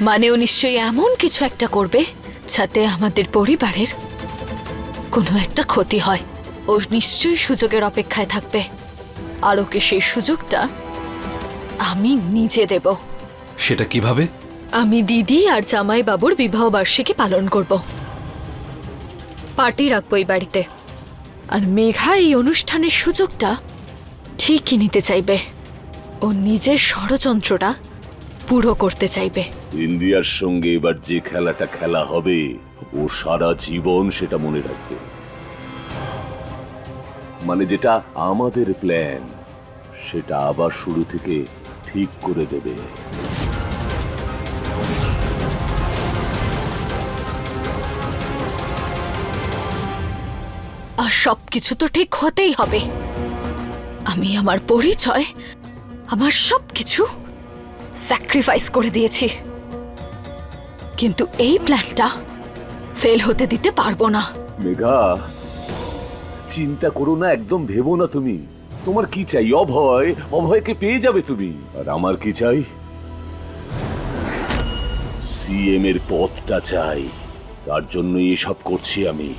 মানে ও নিশ্চয়ই এমন কিছু একটা করবে যাতে আমাদের পরিবারের কোনো একটা ক্ষতি হয়। ও নিশ্চয়ই সুযোগের অপেক্ষায় থাকবে। আর ওকে সেই সুযোগটা আমি নিজে দেব। সেটা কীভাবে? আমি দিদি আর জামাই বাবুর বিবাহ বার্ষিকী পালন করব। পার্টি রাখব এই বাড়িতে। আর মেঘা এই অনুষ্ঠানের সুযোগটা ঠিকই নিতে চাইবে। ও নিজের ষড়যন্ত্রটা পুরো করতে চাইবে। ইন্ডিয়ার সঙ্গে এবার যে খেলাটা খেলা হবে ও সারা জীবন সেটা মনে রাখবে। মানে যেটা আমাদের প্ল্যান সেটা আবার শুরু থেকে ঠিক করে দেবে। আর সব কিছু তো ঠিক হতেই হবে। আমি আমার পরিচয় আমার সব কিছু স্যাক্রিফাইস করে দিয়েছি। কিন্তু এই প্ল্যানটা ফেল হতে দিতে পারব না। মেঘা, চিন্তা করো না, একদম ভেবো না তুমি। তোমার কি চাই? অভয়, অভয়কে পেয়ে যাবে তুমি। আর আমার কি চাই? সিএম এর পথটা চাই। তার জন্যই এসব করছি আমি।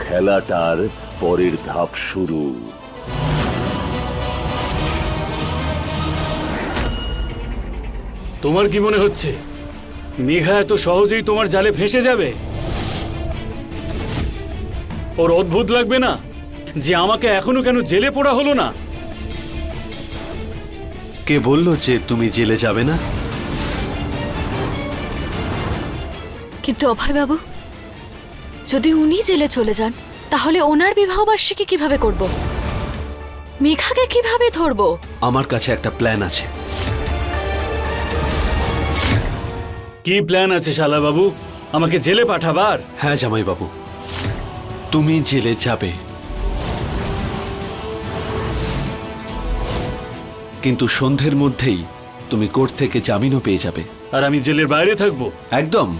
খেলাটার পরের ধাপ শুরু। তোমার কি মনে হচ্ছে? মেঘা এত সহজেই তোমার জালে ফেসে যাবে? ওর অদ্ভুত লাগবে না যে আমাকে এখনও কেন জেলে পড়া হলো না? কে বলল যে তুমি জেলে যাবে না? কিন্তু অভয় বাবু যদি উনি জেলে চলে যান তাহলে ওনার বিবাহ বার্ষিকী কীভাবে করব? মেঘাকে কীভাবে ধরবো? আমার কাছে একটা প্ল্যান আছে। কি প্ল্যান আছে শালা বাবু? আমাকে জেলে পাঠাবার? হ্যাঁ জামাইবাবু তুমি জেলে যাবে। কিন্তু সন্ধ্যের মধ্যেই তুমি কোর্ট থেকে জামিনও পেয়ে যাবে। আর আমি জেলের বাইরে থাকব? একদম।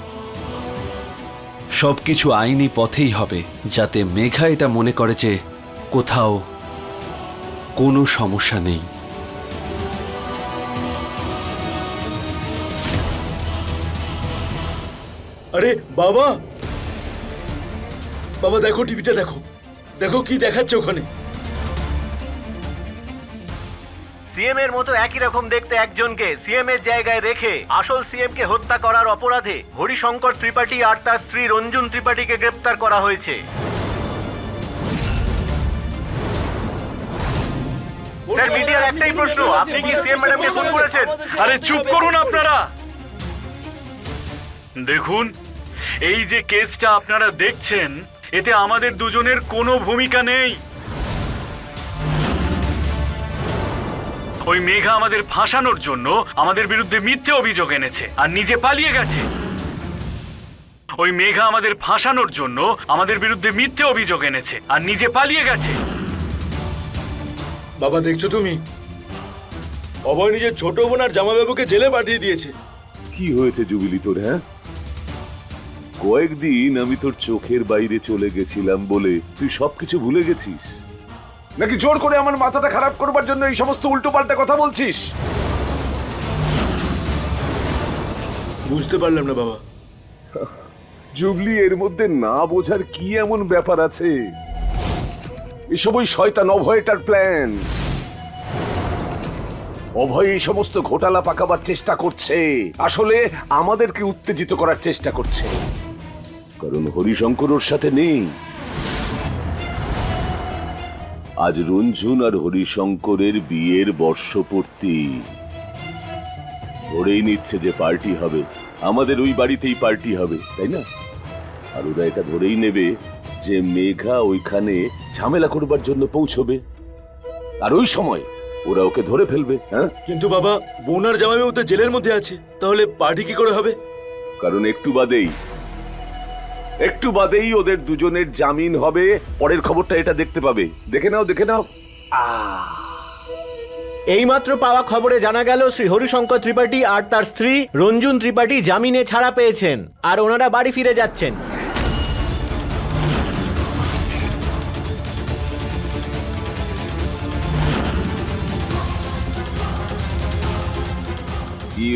সবকিছু আইনি পথেই হবে যাতে মেঘা এটা মনে করে যে কোথাও কোনো সমস্যা নেই। আরে বাবা! বাবা দেখো টিভিটা দেখো। দেখো কি দেখাচ্ছে ওখানে। সিএম এর মতো একই রকম দেখতে একজনকে সিএম এর জায়গায় রেখে আসল সিএম কে হত্যা করার অপরাধে হরিশঙ্কর ত্রিপাঠী আর তার স্ত্রী রঞ্জুন ত্রিপাঠীকে গ্রেপ্তার করা হয়েছে। স্যার মিডিয়ার একটাই প্রশ্ন আপনি কি সিএম ম্যাডামকে খুন করেছেন? আরে চুপ করুন আপনারা। দেখুন এই যে কেসটা আপনারা দেখছেন এতে আমাদের দুজনের কোনো ভূমিকা নেই। ওই মেঘা আমাদের ফাঁসানোর জন্য আমাদের বিরুদ্ধে মিথ্যে অভিযোগ এনেছে আর নিজে পালিয়ে গেছে। ওই মেঘা আমাদের ফাঁসানোর জন্য আমাদের বিরুদ্ধে মিথ্যে অভিযোগ এনেছে আর নিজে পালিয়ে গেছে। বাবা দেখছ তুমি? অভয় নিজের ছোট বোন আর জামাইবাবুকে জেলে পাঠিয়ে দিয়েছে। কি হয়েছে জুবিলি তোর হ্যাঁ? কয়েকদিন আমি তোর চোখের বাইরে চলে গেছিলাম বলে তুই সবকিছু ভুলে গেছিস? নাকি জোর করে আমার মাথাটা খারাপ করবার জন্য এই সমস্ত উল্টো পাল্টা কথা বলছিস? বুঝতে পারলাম না বাবা। জুবলি এর মধ্যে না বোঝার কি এমন ব্যাপার আছে? এসব ওই শয়তান অভয়টার প্ল্যান। অভয় এই সমস্ত ঘোটালা পাকাবার চেষ্টা করছে। আসলে আমাদেরকে উত্তেজিত করার চেষ্টা করছে। কারণ হরিশঙ্কর ওর সাথে নেই। আজ রঞ্জুন আর হরিশঙ্করের বিয়ের বর্ষপূর্তি। ধরেই নিচ্ছে যে পার্টি হবে। আমাদের ওই বাড়িতেই পার্টি হবে তাই না? আর ওরা এটা ধরেই নেবে যে মেঘা ওইখানে ঝামেলা করবার জন্য পৌঁছবে। আর ওই সময় ওরা ওকে ধরে ফেলবে হ্যাঁ? কিন্তু বাবা বোন আর জামাইবাবু তো জেলের মধ্যে আছে। তাহলে পার্টি কি করে হবে? কারণ একটু বাদেই একটু বাদেই ওদের দুজনের জামিন হবে। পরের খবরটা এটা দেখতে পাবে। দেখে নাও দেখে নাও। এইমাত্র পাওয়া খবরে জানা গেল, শ্রী হরিশঙ্কর ত্রিপাঠী আর তার স্ত্রী রঞ্জুন ত্রিপাঠী জামিনে ছাড়া পেয়েছেন, আর ওনারা বাড়ি ফিরে যাচ্ছেন।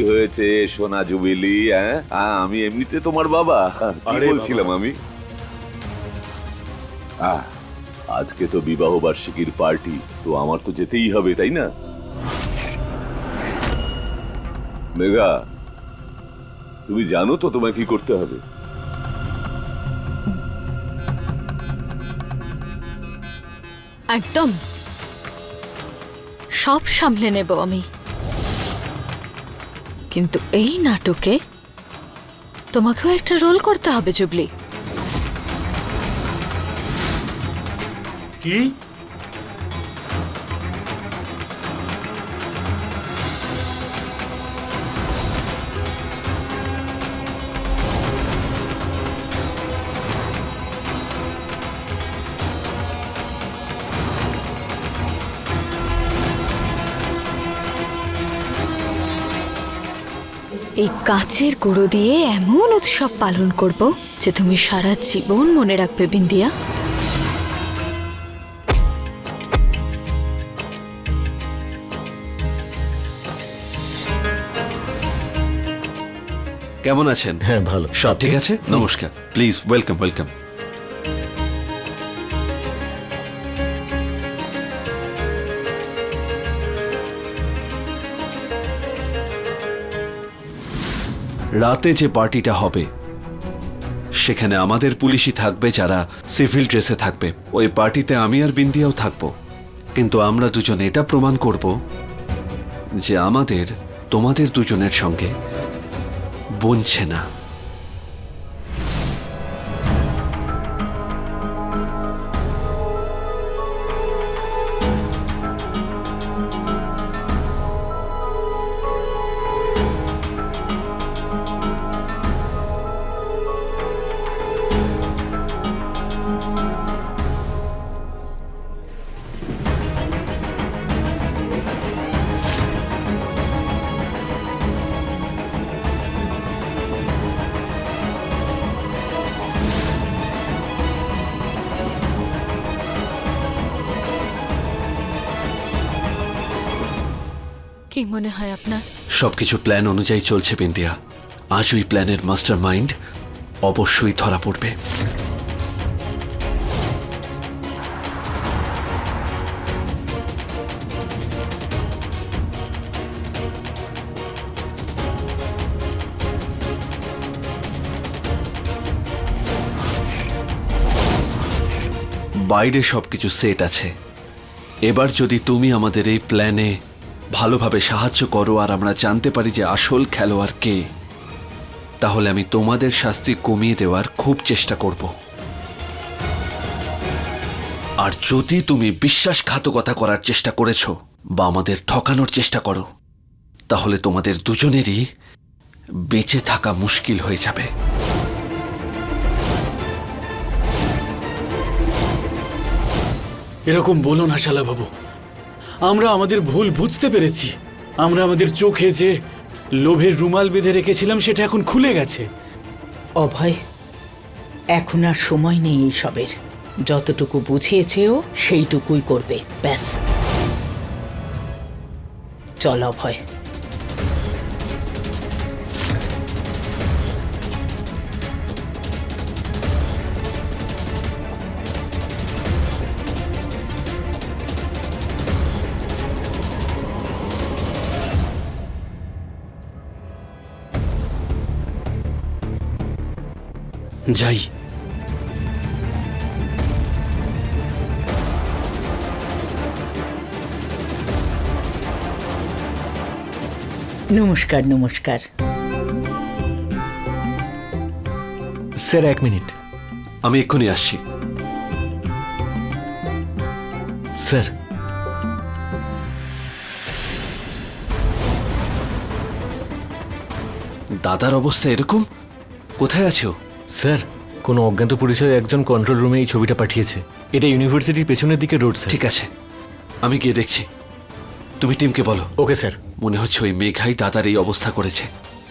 হয়েছে সোনা জুবিলি হ্যাঁ? আমি এমনিতে তোমার বাবা। কি বলছিলাম আমি? আজকে তো বিবাহ বার্ষিকীর পার্টি তো আমার তো যেতেই হবে তাই না? মেঘা তুমি জানো তো তোমায় কি করতে হবে। একদম। সব সামলে নেব আমি। কিন্তু এই নাটকে তোমাকেও একটা রোল করতে হবে জুবলি। কি? এই কাচের গুঁড়ো দিয়ে এমন উৎসব পালন করব যে তুমি সারা জীবন মনে রাখবে বিন্দিয়া। কেমন আছেন? হ্যাঁ ভালো। সব ঠিক আছে? নমস্কার। Please welcome welcome. রাতে যে পার্টিটা হবে, সেখানে আমাদের পুলিশই থাকবে যারা সিভিল ড্রেসে থাকবে। ওই পার্টিতে আমি আর বিন্দিয়াও থাকব। কিন্তু আমরা দুজন এটা প্রমাণ করব যে আমাদের, তোমাদের দুজনের সঙ্গে বনছে না। কি মনে হয় আপনার? সবকিছু প্ল্যান অনুযায়ী চলছে বিন্দিয়া আজ ওই প্ল্যানের মাস্টার মাইন্ড অবশ্যই ধরা পড়বে। বাইরে সবকিছু সেট আছে। এবার যদি তুমি আমাদের এই প্ল্যানে ভালোভাবে সাহায্য করো আর আমরা জানতে পারি যে আসল খেলোয়াড় কে। তাহলে আমি তোমাদের শাস্তি কমিয়ে দেওয়ার খুব চেষ্টা করব। আর যদি তুমি বিশ্বাসঘাতকতা করার চেষ্টা করেছ বা আমাদের ঠকানোর চেষ্টা করো, তাহলে তোমাদের দুজনেরই বেঁচে থাকা মুশকিল হয়ে যাবে। এরকম বলো না শালা বাবু। আমরা আমাদের ভুল বুঝতে পেরেছি। আমরা আমাদের চোখে যে লোভের রুমাল বেঁধে রেখেছিলাম, সেটা এখন খুলে গেছে। অভয়, এখন আর সময় নেই এইসবের। যতটুকু বুঝিয়েছে ও, সেইটুকুই করবে, ব্যাস। চল অভয়। যাই। নমস্কার নমস্কার। স্যার এক মিনিট। আমি এক্ষুনি আসছি। স্যার। দাদার অবস্থা এরকম? কোথায় আছে? ও স্যার কোনো অজ্ঞাত পরিচয় একজন কন্ট্রোল রুমে এই ছবিটা পাঠিয়েছে। এটা ইউনিভার্সিটির পেছনের দিকে রোড স্যার। ঠিক আছে। আমি গিয়ে দেখছি। তুমি টিমকে বলো। Okay sir. মনে হচ্ছে ওই মেঘাই দাদার এই অবস্থা করেছে।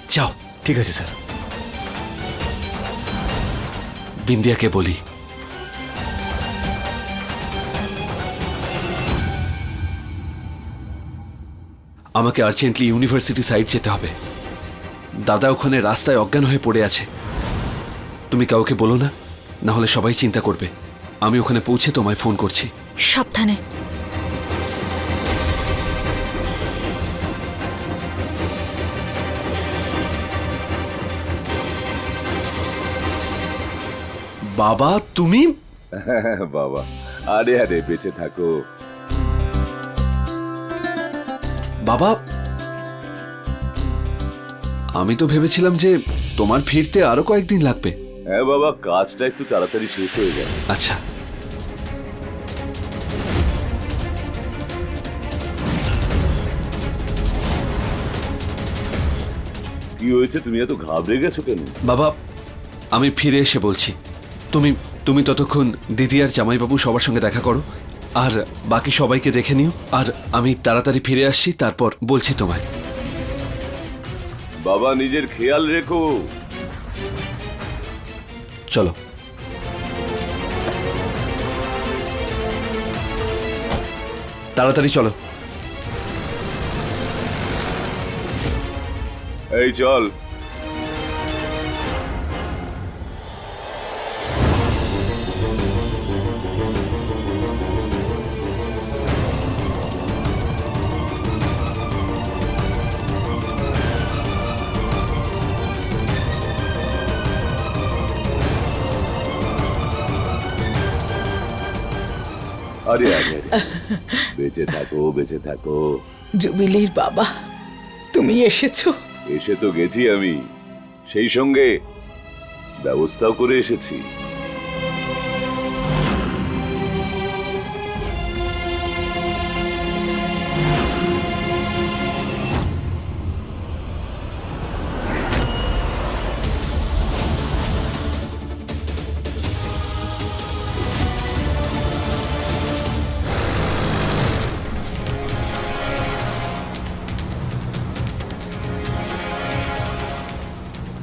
যাও। ঠিক আছে স্যার। বিন্দিয়াকে বলি। আমাকে আর্জেন্টলি ইউনিভার্সিটি সাইড যেতে হবে। দাদা ওখানে রাস্তায় অজ্ঞান হয়ে পড়ে আছে। তুমি কাউকে বলো না? না হলে সবাই চিন্তা করবে। আমি ওখানে পৌঁছে তোমায় ফোন করছি। সাবধানে। বাবা তুমি? বাবা আরে আরে বেঁচে থাকো। বাবা আমি তো ভেবেছিলাম যে তোমার ফিরতে আরও কয়েকদিন লাগবে। হ্যাঁ বাবা কাজটা একটু তাড়াতাড়ি শেষ হয়ে গেল আচ্ছা। কি হয়েছে? তুমি এত ঘাবড়ে গেছো কেন? বাবা আমি ফিরে এসে বলছি। তুমি তুমি ততক্ষণ দিদি আর জামাইবাবু সবার সঙ্গে দেখা করো আর বাকি সবাইকে দেখে নিও আর আমি তাড়াতাড়ি ফিরে আসছি তারপর বলছি তোমায়। বাবা নিজের খেয়াল রেখো। চলো। তাড়াতাড়ি চলো। এই চল। আরে আরে আরে। বেঁচে থাকো বেঁচে থাকো। জুবিলির বাবা তুমি এসেছ। এসে তো গেছি আমি। সেই সঙ্গে ব্যবস্থাও করে এসেছি।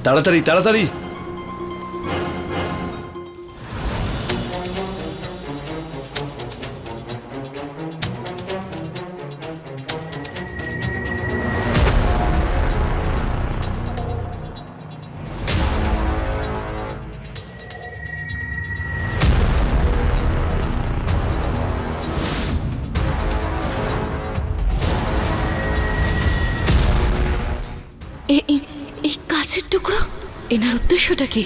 তাড়াতাড়ি তাড়াতাড়ি। এনার কি?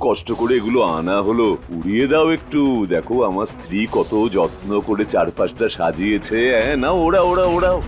কষ্ট করে এগুলো আনা হলো। উড়িয়ে দাও একটু। দেখো, আমার স্ত্রী কত যত্ন করে চারপাশটা সাজিয়েছে। হ্যাঁ না ওরা ওরা ওরাও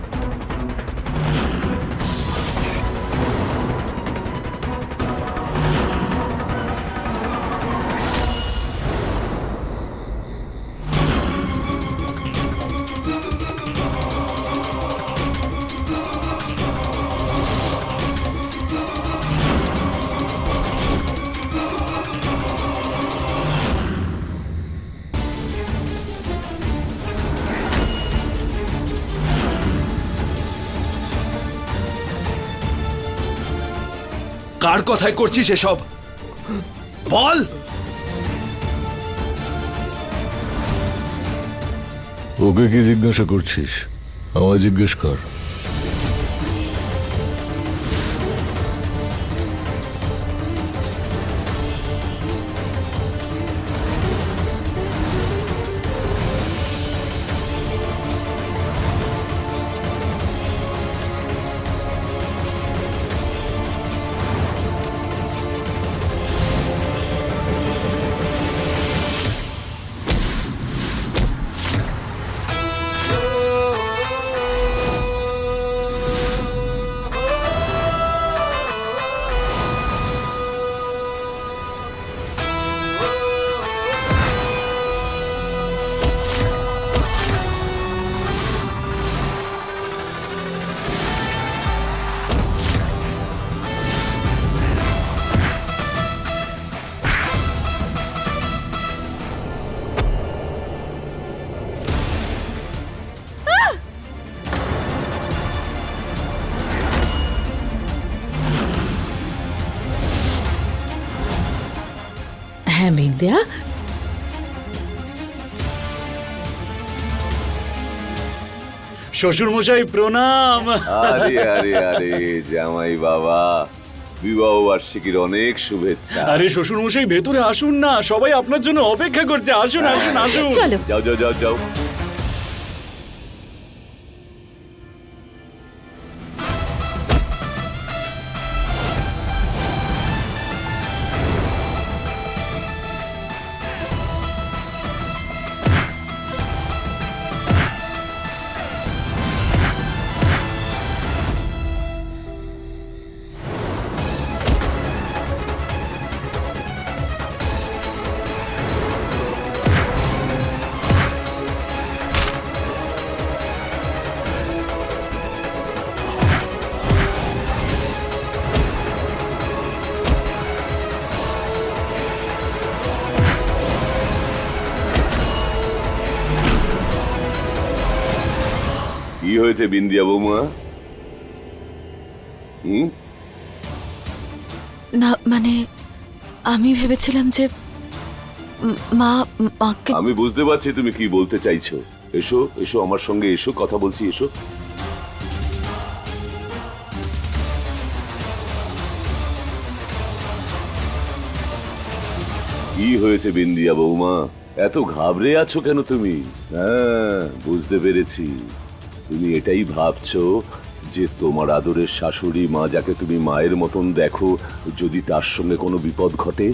কার কথায় করছিস এসব? বল! ওকে কি জিজ্ঞাসা করছিস? আমায় জিজ্ঞেস কর। বিন্দিয়া শ্বশুর মশাই প্রণাম। আরে আরে আরে জামাই বাবা বিবাহ বার্ষিকীর অনেক শুভেচ্ছা। আরে শ্বশুর মশাই ভেতরে আসুন না সবাই আপনার জন্য অপেক্ষা করছে। আসুন আসুন আসুন। চলো। যাও যাও যাও যাও। কি হয়েছে বিন্দিয়া বৌমা? হুম? না মানে আমি ভেবেছিলাম যে মা মাকে আমি বুঝতে পারছি তুমি কি বলতে চাইছো। এসো এসো আমার সঙ্গে এসো কথা বলছি এসো। কি হয়েছে বিন্দিয়া বৌমা? এত ঘাবড়ে আছো কেন তুমি? হ্যাঁ বুঝতে পেরেছি। তুমি এটাই ভাবছ যে তোমার আদরের শাশুড়ি মা যাকে তুমি মায়ের মতন দেখো, যদি তার সঙ্গে কোনো বিপদ ঘটে?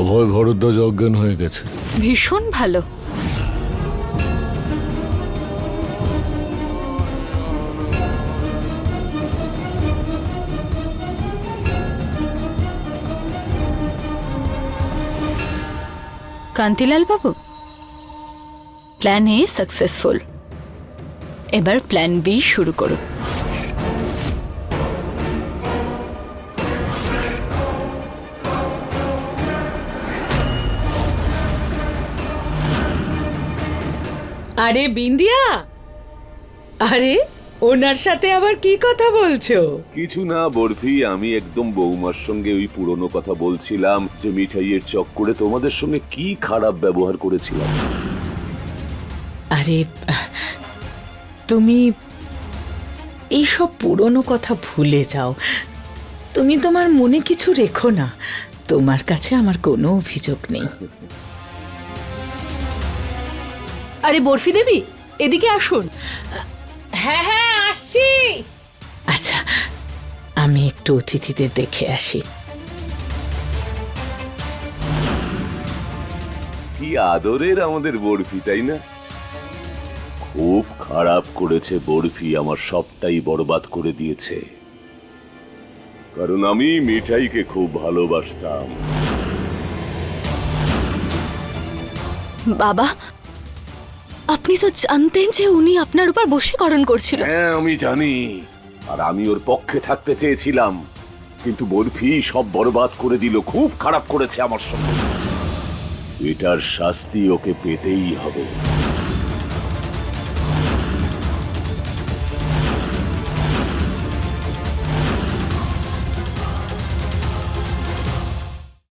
অভয় ভরদ্বাজ অজ্ঞান হয়ে গেছে। ভীষণ ভালো। Kantilal babu plan A successful এবার প্ল্যান বি শুরু করুন। আরে বিন্দিয়া? আরে ওনার সাথে আবার কি কথা বলছো? কিছু না বরফি আমি একদম বৌমার সঙ্গে ওই পুরনো কথা বলছিলাম যে মিঠাইয়ের চক্করে তোমাদের সঙ্গে কি খারাপ ব্যবহার করেছিলাম। আরে তুমি এইসব পুরনো কথা ভুলে যাও। তুমি তোমার মনে কিছু রেখো না। তোমার কাছে আমার কোনো অভিযোগ নেই। আরে বরফি দেবী এদিকে আসুন। হ্যাঁ হ্যাঁ আসছি। আচ্ছা আমি একটু অতিথিদের দেখে আসি। কি আদরের আমাদের বরফি তাই না? খুব খারাপ করেছে বরফি আমার সবটাই বরবাদ করে দিয়েছে। কারণ আমি মিঠাইকে খুব ভালোবাসতাম। বাবা আপনি তো জানতেন যে উনি আপনার উপর বশীকরণ করছিল। হ্যাঁ আমি জানি। আর আমি ওর পক্ষে থাকতে চেয়েছিলাম। কিন্তু বরফি সব বরবাদ করে দিল, খুব খারাপ করেছে আমার সঙ্গে। এটার শাস্তি ওকে পেতেই হবে।